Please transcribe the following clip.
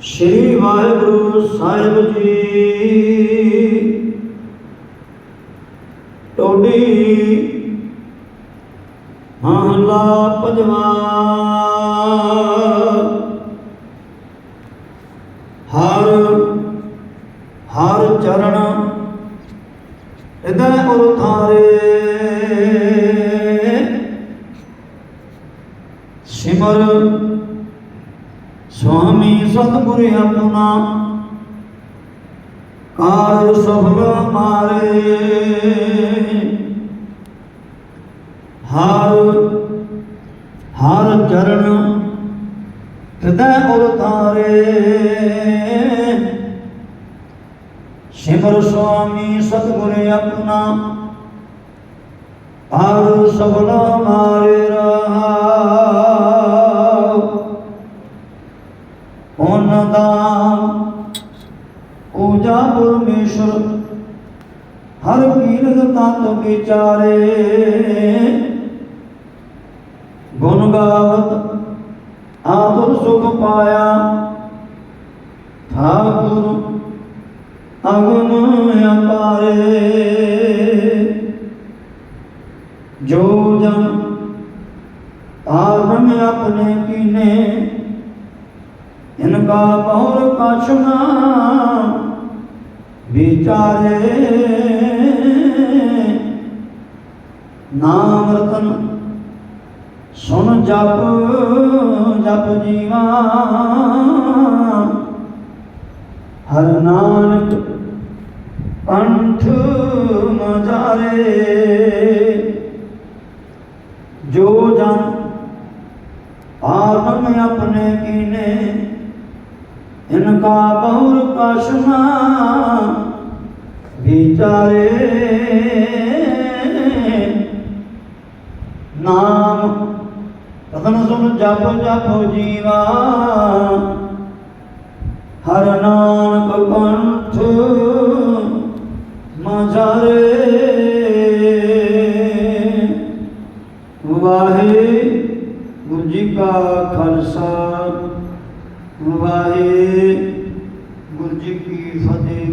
ਸ਼੍ਰੀ ਵਾਹਿਗੁਰੂ ਸਾਹਿਬ ਜੀ। ਟੋਡੀ ਮਹਲਾ ਪੰਜਵਾਂ। ਹਰ ਹਰ ਚਰਨ ਹਿਰਦੈ ਉਰਧਾਰੇ ਸਿਮਰ ਸੁਆਮੀ ਸਤਿਗੁਰ ਆਪਣਾ ਕਾਰ ਸਫਲ ਮਾਰੇ। ਹਰ ਹਰ ਚਰਨ ਹਿਰਦੈ ਉਰਤਾਰੇ ਸਿਮਰ ਸੁਆਮੀ ਸਤਿਗੁਰ ਆਪਣਾ ਹਰ ਸਫਲ ਮਾਰੇ ਰਹਾਉ ਪੁੰਨ ਪੂਜਾ ਪਰਮੇਸ਼ਰ, ਹਰ ਕੀਰਤ ਤਤ ਵਿਚਾਰੇ। ਗੁਣ ਗਾਵਤ ਆਦਰ ਸੁਖ ਪਾਇਆ। ਠਾਕੁਰ ਅਗਨ ਅਪਾਰੇ। ਜੋ ਜਨ ਆਰਮ ਆਪਣੇ ਕੀਨੇ ਇਨਕਾ ਬਹੁਰ ਕਛਨਾ ਵਿਚਾਰੇ। ਨਾਮ ਰਤਨ ਸੁਣ ਜਪ ਜਪ ਜੀਵਾ। ਹਰ ਨਾਨਕ ਕੰਠ ਮਜਾਰੇ। ਜੋ ਜਨ ਆਤਮ ਆਪਣੇ ਕੀਨੇ ਇਨਕਾ ਬਹੁਰ ਕਸ਼ਮਾ ਵਿਚਾਰੇ ਨਾਮ ਰਤਨ ਸੁਨ ਜਪ ਜਪ ਜੀਵਾ ਹਰ ਨਾਨਕ ਕੰਠ ਮਝਾਰੇ ਵਾਹਿਗੁਰੂ ਜੀ ਕਾ ਖਾਲਸਾ। ਵਾਹਿਗੁਰੂ ਜੀ ਕੀ ਫਤਿਹ।